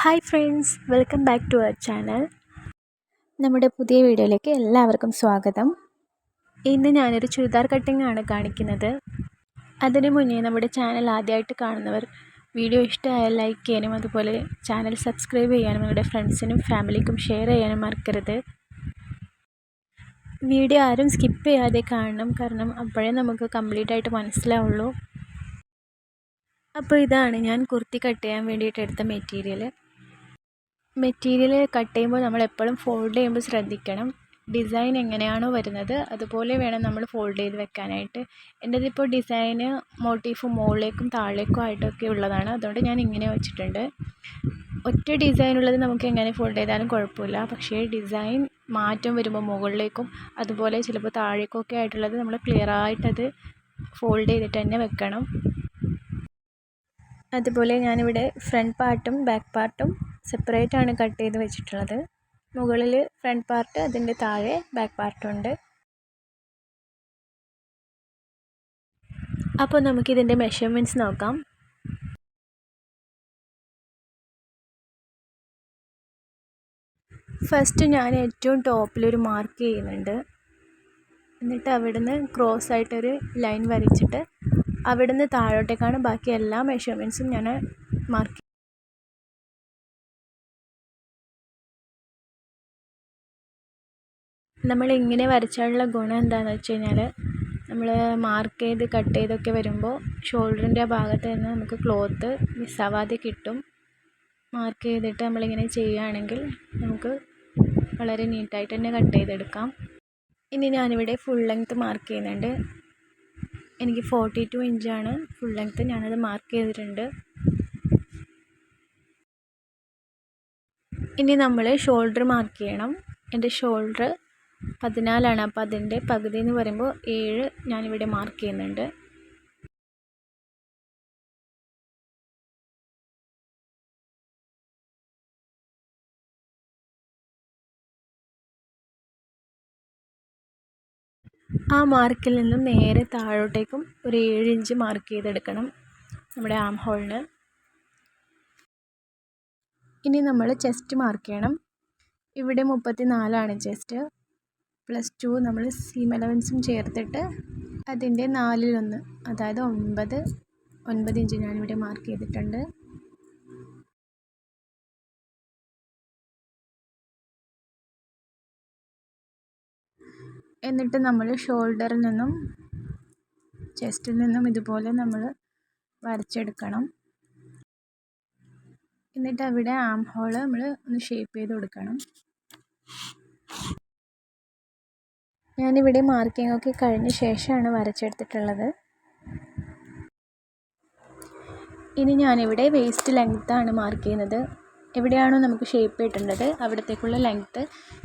Hi friends welcome back to our channel നമ്മുടെ പുതിയ വീഡിയോയിലേക്ക് എല്ലാവർക്കും സ്വാഗതം. ഇന്ന് ഞാനൊരു ചുരിദാർ കട്ടിംഗ് ആണ് കാണിക്കുന്നത്. അതിനു മുന്നേ നമ്മുടെ ചാനൽ ആദ്യമായിട്ട് കാണുന്നവർ വീഡിയോ ഇഷ്ടമായാൽ ലൈക്ക് ചെയ്യാനും അതുപോലെ ചാനൽ സബ്സ്ക്രൈബ് ചെയ്യാനും നമ്മുടെ ഫ്രണ്ട്സിനും ഫാമിലിക്കും ഷെയർ ചെയ്യാനും മറക്കരുത്. വീഡിയോ ആരും സ്കിപ്പ് ചെയ്യാതെ കാണണം. കാരണം അപ്പോഴേ നമുക്ക് കംപ്ലീറ്റ് ആയിട്ട് മനസ്സിലാവുള്ളൂ. അപ്പോൾ ഇതാണ് ഞാൻ കുർത്തി കട്ട് ചെയ്യാൻ വേണ്ടിയിട്ട് എടുത്ത മെറ്റീരിയൽ മെറ്റീരിയൽ കട്ട് ചെയ്യുമ്പോൾ നമ്മൾ എപ്പോഴും ഫോൾഡ് ചെയ്യുമ്പോൾ ശ്രദ്ധിക്കണം. ഡിസൈൻ എങ്ങനെയാണോ വരുന്നത് അതുപോലെ വേണം നമ്മൾ ഫോൾഡ് ചെയ്ത് വെക്കാനായിട്ട്. എന്റേതിപ്പോൾ ഡിസൈന് മോട്ടീഫ് മുകളിലേക്കും താഴേക്കും ആയിട്ടൊക്കെ ഉള്ളതാണ്. അതുകൊണ്ട് ഞാൻ ഇങ്ങനെ വെച്ചിട്ടുണ്ട്. ഒറ്റ ഡിസൈൻ ഉള്ളത് നമുക്ക് എങ്ങനെ ഫോൾഡ് ചെയ്താലും കുഴപ്പമില്ല. പക്ഷേ ഡിസൈൻ മാറ്റം വരുമ്പോൾ മുകളിലേക്കും അതുപോലെ ചിലപ്പോൾ താഴേക്കൊക്കെ ആയിട്ടുള്ളത് നമ്മൾ ക്ലിയർ ആയിട്ടത് ഫോൾഡ് ചെയ്തിട്ട് തന്നെ വെക്കണം. അതുപോലെ ഞാനിവിടെ ഫ്രണ്ട് പാർട്ടും ബാക്ക് പാർട്ടും സെപ്പറേറ്റ് ആണ് കട്ട് ചെയ്ത് വെച്ചിട്ടുള്ളത്. മുകളിൽ ഫ്രണ്ട് പാർട്ട് അതിന്റെ താഴെ ബാക്ക് പാർട്ടുണ്ട് അപ്പോൾ നമുക്കിതിന്റെ മെഷർമെന്റ്സ് നോക്കാം. ഫസ്റ്റ് ഞാൻ ഏറ്റവും ടോപ്പിലൊരു മാർക്ക് ചെയ്യുന്നുണ്ട്. എന്നിട്ട് അവിടുന്ന് ക്രോസ് ആയിട്ടൊരു ലൈൻ വരച്ചിട്ട് അവിടുന്ന് താഴോട്ടേക്കാണ് ബാക്കി എല്ലാ മെഷർമെന്റ്സും ഞാൻ മാർക്ക് നമ്മൾ ഇങ്ങനെ വരച്ചാലുള്ള ഗുണം എന്താണെന്ന് വെച്ച് കഴിഞ്ഞാൽ നമ്മൾ മാർക്ക് ചെയ്ത് കട്ട് ചെയ്തൊക്കെ വരുമ്പോൾ ഷോൾഡറിന്റെ ആ ഭാഗത്ത് നിന്ന് നമുക്ക് ക്ലോത്ത് മിസ്സാവാതെ കിട്ടും. മാർക്ക് ചെയ്തിട്ട് നമ്മളിങ്ങനെ ചെയ്യുകയാണെങ്കിൽ നമുക്ക് വളരെ നീറ്റായിട്ട് തന്നെ കട്ട് ചെയ്തെടുക്കാം. ഇനി ഞാനിവിടെ ഫുൾ ലെങ്ത്ത് മാർക്ക് ചെയ്യുന്നുണ്ട്. എനിക്ക് ഫോർട്ടി ടു ഇഞ്ചാണ്. ഫുൾ ലെങ്ത്ത് ഞാനത് മാർക്ക് ചെയ്തിട്ടുണ്ട്. ഇനി നമ്മൾ ഷോൾഡർ മാർക്ക് ചെയ്യണം. എന്റെ ഷോൾഡർ പതിനാലാണ്. അപ്പോൾ അതിന്റെ പകുതി എന്ന് പറയുമ്പോൾ ഏഴ് ഞാനിവിടെ മാർക്ക് ചെയ്യുന്നുണ്ട്. ആ മാർക്കിൽ നിന്നും നേരെ താഴോട്ടേക്കും ഒരു ഏഴ് ഇഞ്ച് മാർക്ക് ചെയ്തെടുക്കണം നമ്മുടെ ആം ഹോളിന് ഇനി നമ്മൾ ചെസ്റ്റ് മാർക്ക് ചെയ്യണം. ഇവിടെ മുപ്പത്തി നാലാണ് ചെസ്റ്റ് പ്ലസ് ടു നമ്മൾ സീം അലവൻസും ചേർത്തിട്ട് അതിന്റെ നാലിലൊന്ന് അതായത് ഒൻപത് ഒൻപത് ഇഞ്ച് ഞാനിവിടെ മാർക്ക് ചെയ്തിട്ടുണ്ട്. എന്നിട്ട് നമ്മൾ ഷോൾഡറിൽ നിന്നും ചെസ്റ്റിൽ നിന്നും ഇതുപോലെ നമ്മൾ വരച്ചെടുക്കണം. എന്നിട്ട് അവിടെ ആം ഹോൾ നമ്മൾ ഒന്ന് ഷേപ്പ് ചെയ്ത് കൊടുക്കണം. ഞാനിവിടെ മാർക്കിംഗ് ഒക്കെ കഴിഞ്ഞ ശേഷമാണ് വരച്ചെടുത്തിട്ടുള്ളത്. ഇനി ഞാനിവിടെ വേസ്റ്റ് ലെങ്ത്താണ് മാർക്ക് ചെയ്യുന്നത്. എവിടെയാണോ നമുക്ക് ഷേപ്പ് കിട്ടേണ്ടത് അവിടത്തേക്കുള്ള ലെങ്ത്ത്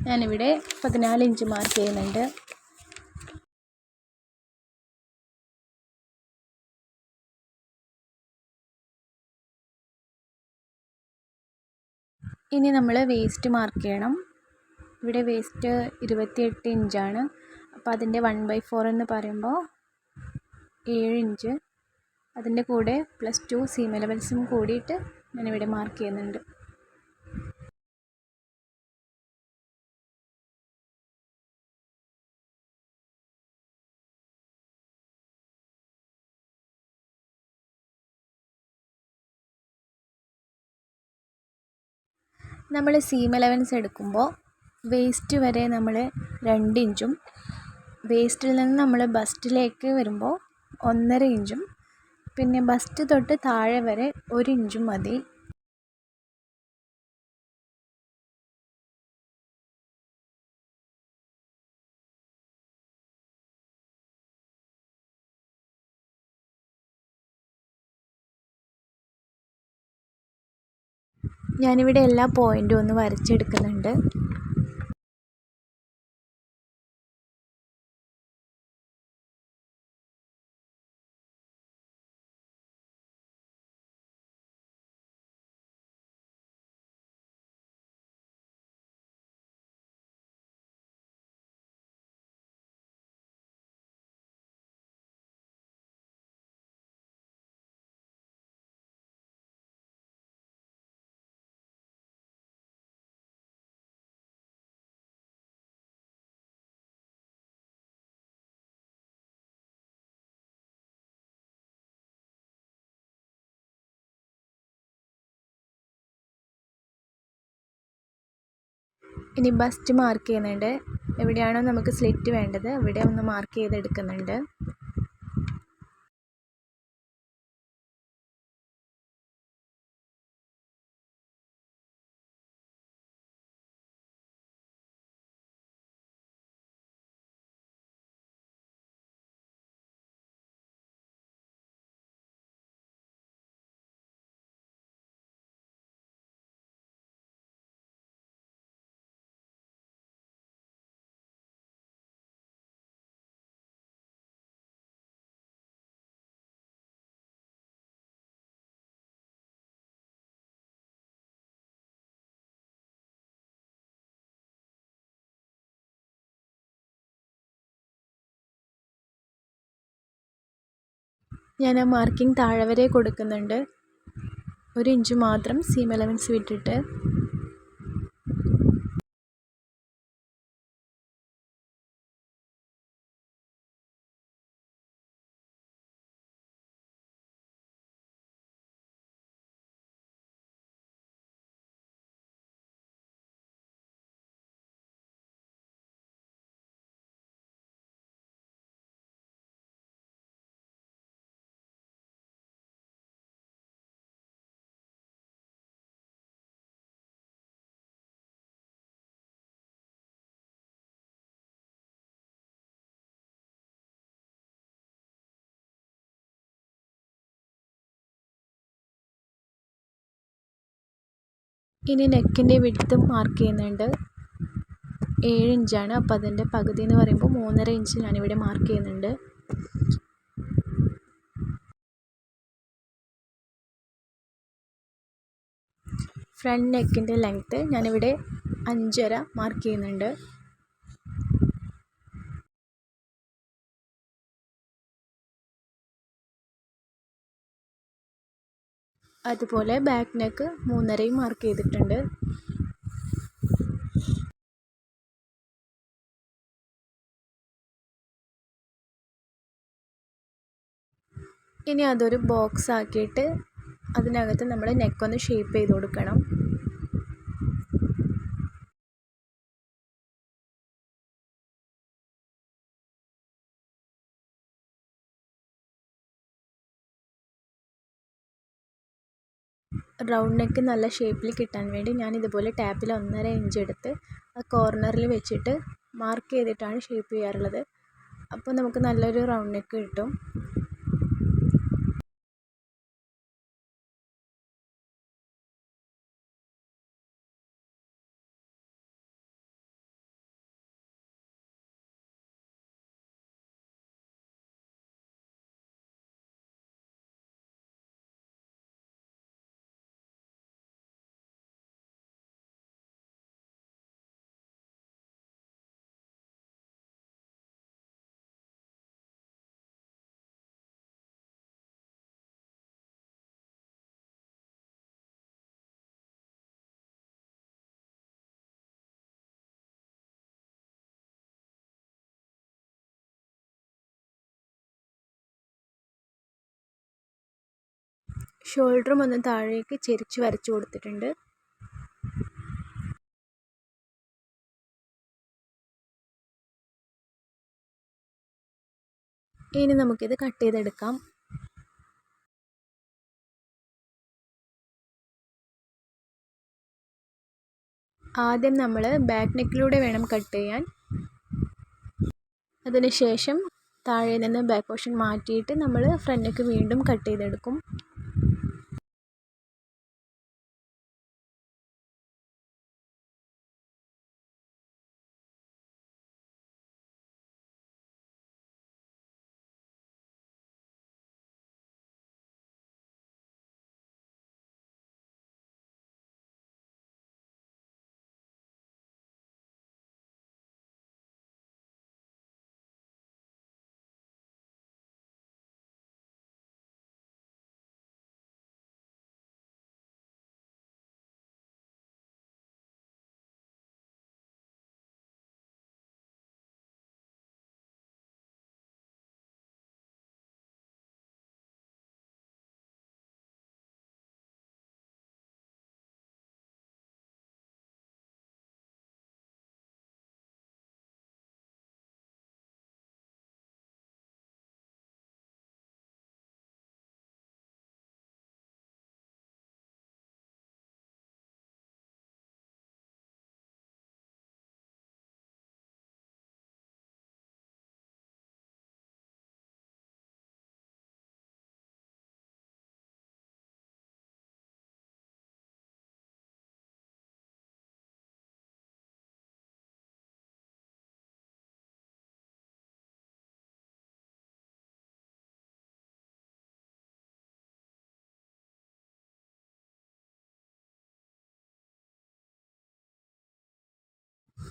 ഞാനിവിടെ പതിനാല് ഇഞ്ച് മാർക്ക് ചെയ്യുന്നുണ്ട്. ഇനി നമ്മൾ വേസ്റ്റ് മാർക്ക് ചെയ്യണം. ഇവിടെ വേസ്റ്റ് ഇരുപത്തിയെട്ട് ഇഞ്ചാണ് അപ്പോൾ അതിന്റെ വൺ ബൈ ഫോർ എന്ന് പറയുമ്പോൾ ഏഴ് ഇഞ്ച് അതിന്റെ കൂടെ പ്ലസ് ടു സീം ലെവൽസും കൂടിയിട്ട് ഞാനിവിടെ മാർക്ക് ചെയ്യുന്നുണ്ട്. നമ്മൾ സീം അലവൻസ് എടുക്കുമ്പോൾ വേസ്റ്റ് വരെ നമ്മൾ രണ്ട് ഇഞ്ചും വേസ്റ്റിൽ നിന്ന് നമ്മൾ ബസ്റ്റിലേക്ക് വരുമ്പോൾ ഒന്നര ഇഞ്ചും പിന്നെ ബസ്റ്റ് തൊട്ട് താഴെ വരെ ഒരു ഇഞ്ചും മതി. ഞാനിവിടെ എല്ലാ പോയിന്റും ഒന്ന് വരച്ചെടുക്കുന്നുണ്ട്. ഇനി ബസ്റ്റ് മാർക്ക് ചെയ്യുന്നുണ്ട്. എവിടെയാണോ നമുക്ക് സ്ലിറ്റ് വേണ്ടത് അവിടെ ഒന്ന് മാർക്ക് ചെയ്തെടുക്കുന്നുണ്ട്. ഞാൻ ആ മാർക്കിംഗ് താഴെ വരെ കൊടുക്കുന്നുണ്ട്. ഒരു ഇഞ്ച് മാത്രം സീം അലവൻസ് വിട്ടിട്ട്. ഇനി നെക്കിന്റെ വിഡ്ത്ത് മാർക്ക് ചെയ്യുന്നുണ്ട്. ഏഴ് ഇഞ്ചാണ്. അപ്പോൾ അതിന്റെ പകുതി എന്ന് പറയുമ്പോൾ മൂന്നര ഇഞ്ച് ഞാനിവിടെ മാർക്ക് ചെയ്യുന്നുണ്ട്. ഫ്രണ്ട് നെക്കിന്റെ ലെങ്ത്ത് ഞാനിവിടെ അഞ്ചര മാർക്ക് ചെയ്യുന്നുണ്ട്. അതുപോലെ ബാക്ക് നെക്ക് മൂന്നരയും മാർക്ക് ചെയ്തിട്ടുണ്ട്. ഇനി അതൊരു ബോക്സ് ആക്കിയിട്ട് അതിനകത്ത് നമ്മൾ നെക്കൊന്ന് ഷേപ്പ് ചെയ്ത് കൊടുക്കണം. റൗണ്ട് നെക്ക് നല്ല ഷേപ്പിൽ കിട്ടാൻ വേണ്ടി ഞാൻ ഇതുപോലെ ടാപ്പിൽ ഒന്നര ഇഞ്ച് എടുത്ത് ആ കോർണറിൽ വെച്ചിട്ട് മാർക്ക് ചെയ്തിട്ടാണ് ഷേപ്പ് ചെയ്യാറുള്ളത്. അപ്പോൾ നമുക്ക് നല്ലൊരു റൗണ്ട് നെക്ക് കിട്ടും. ഷോൾഡറും ഒന്ന് താഴേക്ക് ചെരിച്ച് വരച്ചു കൊടുത്തിട്ടുണ്ട്. ഇനി നമുക്കിത് കട്ട് ചെയ്തെടുക്കാം. ആദ്യം നമ്മൾ ബാക്ക് നെക്കിലൂടെ വേണം കട്ട് ചെയ്യാൻ. അതിനുശേഷം താഴെ നിന്ന് ബാക്ക് പോർഷൻ മാറ്റിയിട്ട് നമ്മൾ ഫ്രണ്ട് വീണ്ടും കട്ട് ചെയ്തെടുക്കും.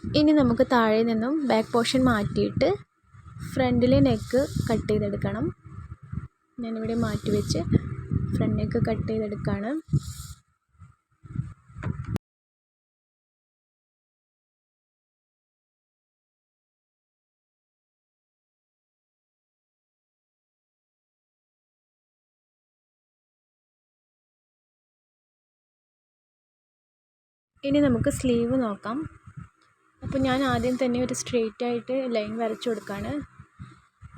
ഇനി നമുക്ക് താഴെ നിന്നും ബാക്ക് പോർഷൻ മാറ്റിയിട്ട് ഫ്രണ്ടിലെ നെക്ക് കട്ട് ചെയ്തെടുക്കണം. ഞാനിവിടെ മാറ്റി വെച്ച് ഫ്രണ്ട് നെക്ക് കട്ട് ചെയ്തെടുക്കുകയാണ് ഇനി നമുക്ക് സ്ലീവ് നോക്കാം. അപ്പോൾ ഞാൻ ആദ്യം തന്നെ ഒരു സ്ട്രെയിറ്റ് ആയിട്ട് ലൈൻ വരച്ചു കൊടുക്കുകയാണ്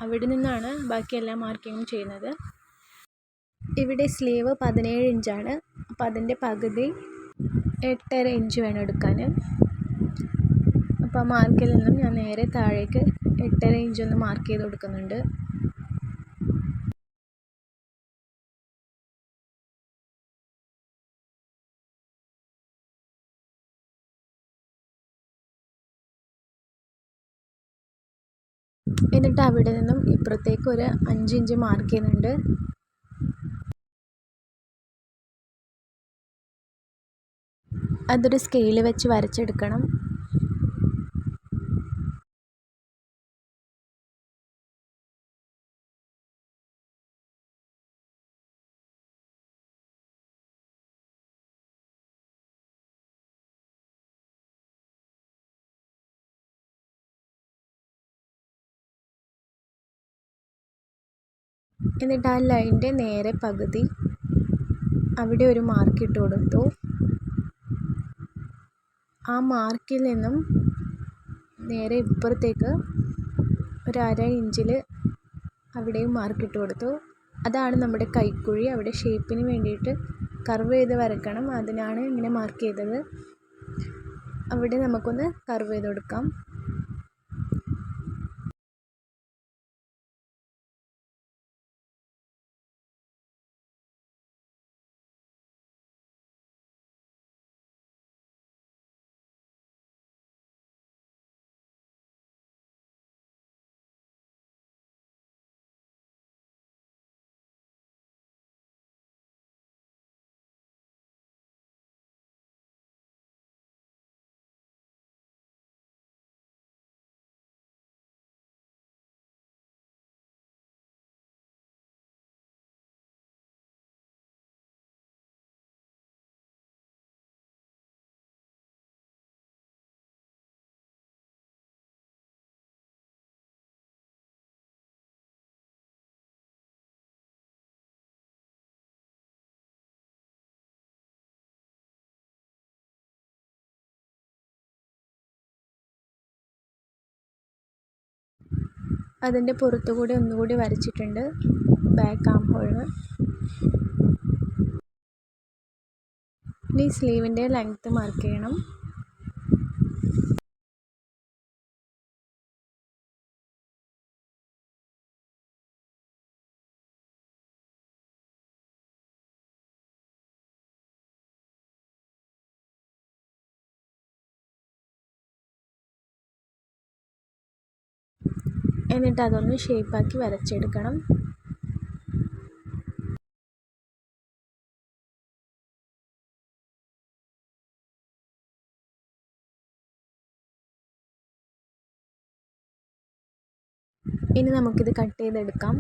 അവിടെ നിന്നാണ് ബാക്കി എല്ലാ മാർക്കിങ്ങും ചെയ്യുന്നത്. ഇവിടെ സ്ലീവ് പതിനേഴ് ഇഞ്ചാണ് അപ്പോൾ അതിന്റെ പകുതി എട്ടര ഇഞ്ച് വേണം എടുക്കാൻ. അപ്പോൾ മാർക്കിൽ നിന്നും ഞാൻ നേരെ താഴേക്ക് എട്ടര ഇഞ്ചൊന്ന് മാർക്ക് ചെയ്ത് കൊടുക്കുന്നുണ്ട്. എന്നിട്ട് അവിടെ നിന്നും ഇപ്പുറത്തേക്ക് ഒരു അഞ്ച് ഇഞ്ച് മാർക്ക് ചെയ്യുന്നുണ്ട്. അതൊരു സ്കെയിൽ വെച്ച് വരച്ചെടുക്കണം. എന്നിട്ട് ആ ലൈനിന്റെ നേരെ പകുതി അവിടെ ഒരു മാർക്ക് ഇട്ട് കൊടുത്തു. ആ മാർക്കിൽ നിന്നും നേരെ ഇപ്പുറത്തേക്ക് ഒരു അര ഇഞ്ചിൽ അവിടെയും മാർക്ക് ഇട്ട് കൊടുത്തു. അതാണ് നമ്മുടെ കൈക്കുഴി. അവിടെ ഷേപ്പിന് വേണ്ടിയിട്ട് കർവ് ചെയ്ത് വരക്കണം. അതിനാണ് ഇങ്ങനെ മാർക്ക് ചെയ്തത്. അവിടെ നമുക്കൊന്ന് കർവ് ചെയ്ത് കൊടുക്കാം. അതിന്റെ പുറത്തു കൂടി ഒന്നുകൂടി വരച്ചിട്ടുണ്ട്. ബാക്ക് ആം ഹോളിന് ഇനി സ്ലീവിന്റെ ലെങ്ത്ത് മാർക്ക് ചെയ്യണം. എന്നിട്ട് അതൊന്ന് ഷേപ്പാക്കി വരച്ചെടുക്കണം. ഇനി നമുക്കിത് കട്ട് ചെയ്തെടുക്കാം.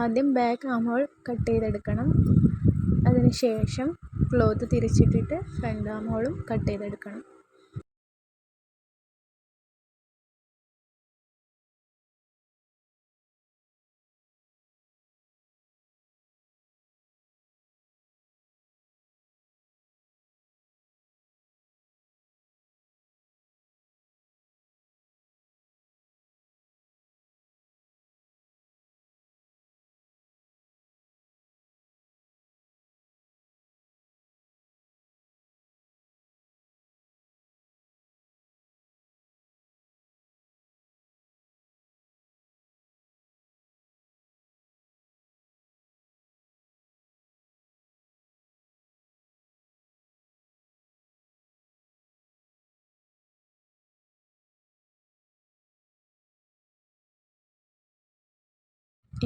ആദ്യം ബാക്ക് ആം ഹോൾ കട്ട് ചെയ്തെടുക്കണം അതിനുശേഷം ക്ലോത്ത് തിരിച്ചിട്ടിട്ട് ഫ്രണ്ട് ആം ഹോളും കട്ട് ചെയ്തെടുക്കണം.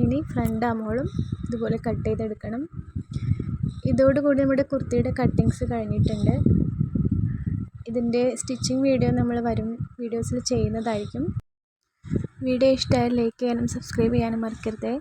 ഇനി ഫ്രണ്ട് ആമോളും ഇതുപോലെ കട്ട് ചെയ്തെടുക്കണം. ഇതോടുകൂടി നമ്മുടെ കുർത്തിയുടെ കട്ടിങ്സ് കഴിഞ്ഞിട്ടുണ്ട്. ഇതിന്റെ സ്റ്റിച്ചിങ് വീഡിയോ നമ്മൾ വരും വീഡിയോസിൽ ചെയ്യുന്നതായിരിക്കും. വീഡിയോ ഇഷ്ടമായാൽ ലൈക്ക് ചെയ്യാനും സബ്സ്ക്രൈബ് ചെയ്യാനും മറക്കരുത്.